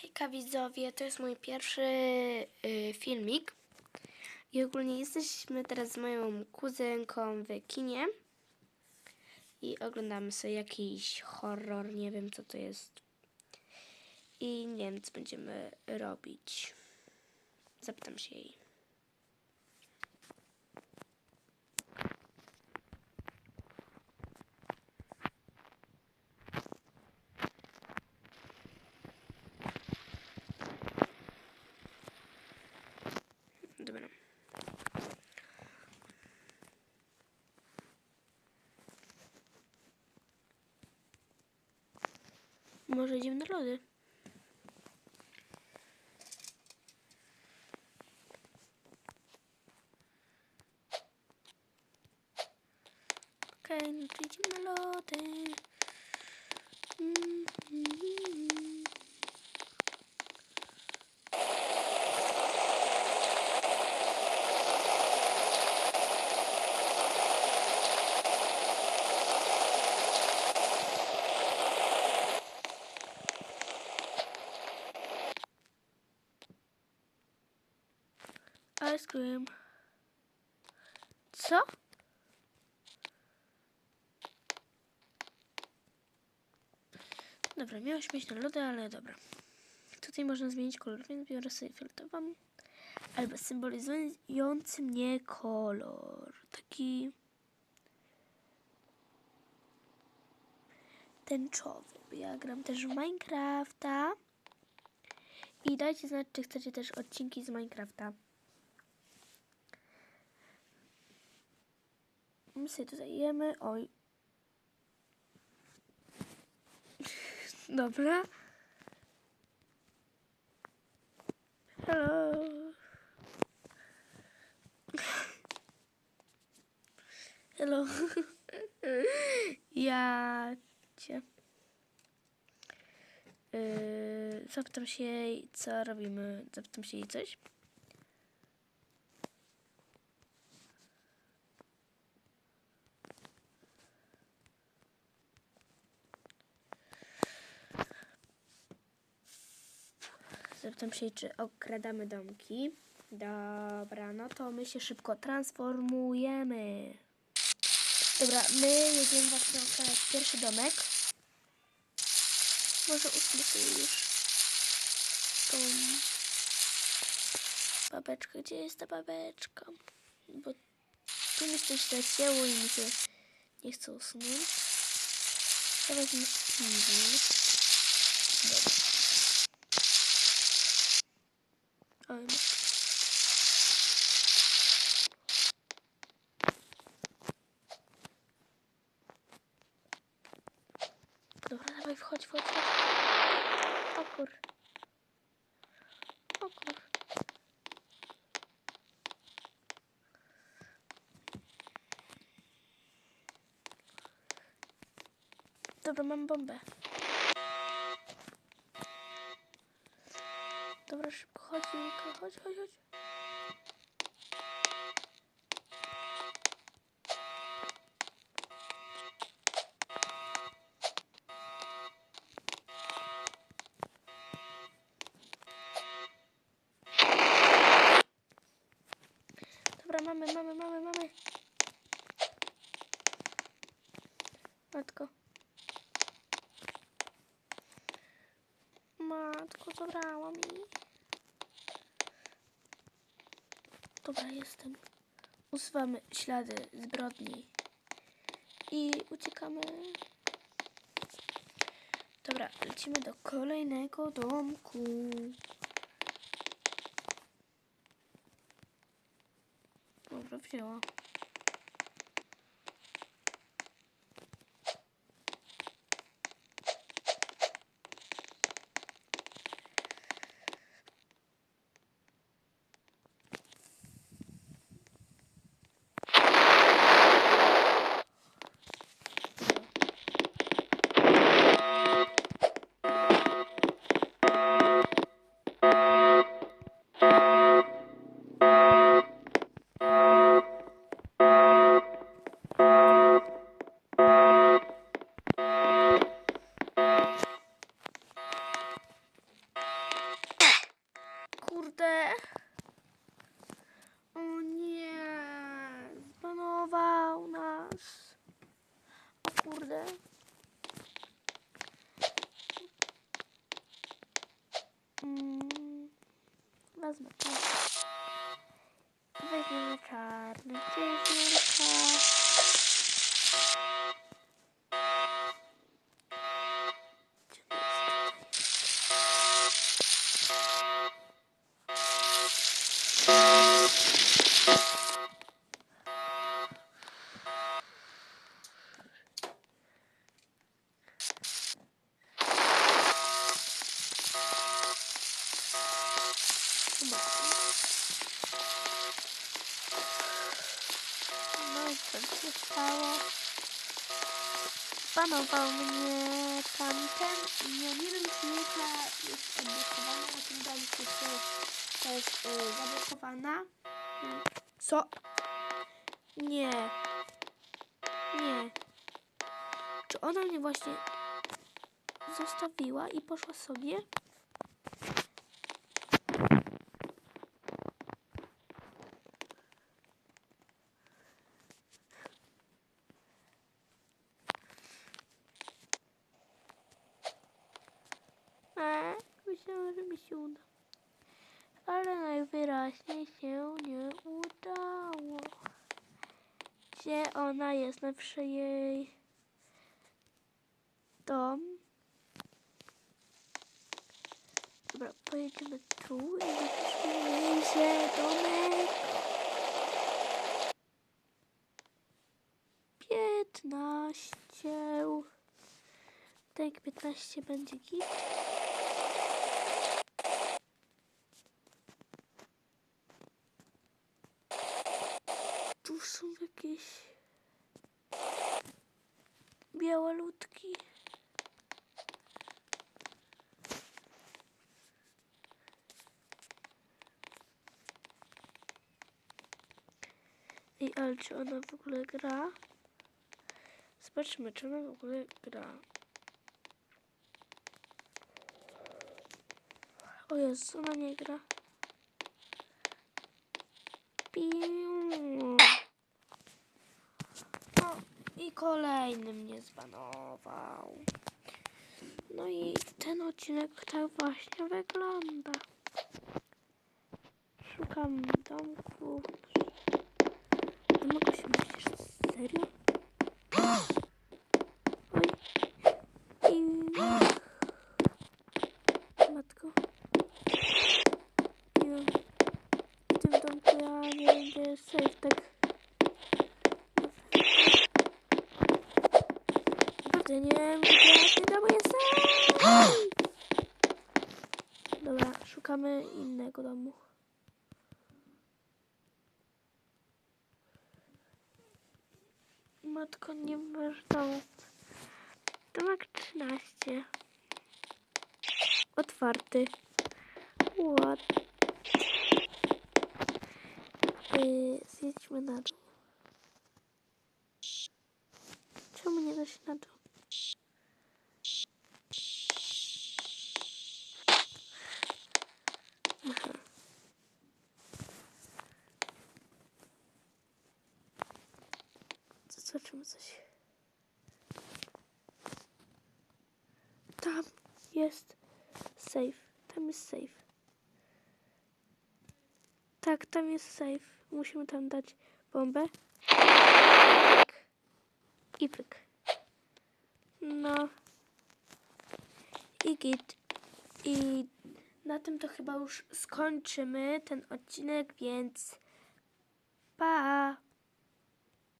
Hejka widzowie, to jest mój pierwszy y, filmik. I ogólnie jesteśmy teraz z moją kuzynką w kinie. I oglądamy sobie jakiś horror, nie wiem co to jest. I nie wiem co będziemy robić. Zapytam się jej. Może idziemy na lody? Okej, no to idziemy na lody. Mm, mm, Ice cream. Co? Dobra, miałaś mieć na lody, ale dobra. Tutaj można zmienić kolor, więc biorę sobie fioletową. Albo symbolizujący mnie kolor. Taki tęczowy. Ja gram też w Minecrafta. I dajcie znać, czy chcecie też odcinki z Minecrafta. My sobie tutaj jemy. Oj. Dobra. Hello. Hello. ja cię. Yy, zapytam się jej, co robimy. Zapytam się jej coś. Zapytam się, czy okradamy domki. Dobra, no to my się szybko transformujemy. Dobra, my jedziemy właśnie okradać pierwszy domek. Może już tą babeczkę. Gdzie jest ta babeczka? Bo tu mi coś zacięło i mi się nie chce usunąć. Ja wezmę spinny. Dobra. No. Dobra, dawaj, wchodź, wchodź. O kur. O kur. Dobra, mam bombę. Dobra, szybko chodź, Julka, chodź, chodź, chodź. Dobra, mamy, mamy, mamy, mamy. Matko. Matko, zabrała mi. Dobra, jestem. Usuwamy ślady zbrodni. I uciekamy. Dobra, lecimy do kolejnego domku. Dobra, wzięła. Kurde. O nie, zbanował nas. O kurde. Mm, wezmę to. Weźmiemy czarny cieśnielka. Gdzie on jest tutaj? No i co się stało? Panował mnie tamten i ja nie wiem czy Julka jest odblokowana, na tym domku to jest y, zablokowana. Co? Nie. Nie. Czy ona mnie właśnie zostawiła i poszła sobie? Myślałam, że mi się uda. Ale najwyraźniej się nie udało. Gdzie ona jest? Napiszę jej dom. Dobra, pojedziemy tu i jej, że domek. 15. Tak, 15 będzie git. Tu są jakieś białe ludki. Ej, ale czy ona w ogóle gra? Zobaczmy, czy ona w ogóle gra. O Jezu, ona nie gra. Piu. O, i kolejny mnie zbanował. No i ten odcinek tak właśnie wygląda. Szukam domku. Mogę się myślisz, serio? Oj. I... Matko. Nie. W tym domku ja nie wiem, gdzie jest safe, tak. Naprawdę nie wiem, gdzie jest domu jest safe. Dobra, szukamy innego domu. Matko, nie masz domu. Domek 13. Otwarty. What? Yy, zjedźmy na dół. Czemu nie da się na dół? Zobaczymy coś. Tam jest safe. Tam jest safe. Tak, tam jest safe. Musimy tam dać bombę. I pyk. No. I git. I na tym to chyba już skończymy ten odcinek, więc pa!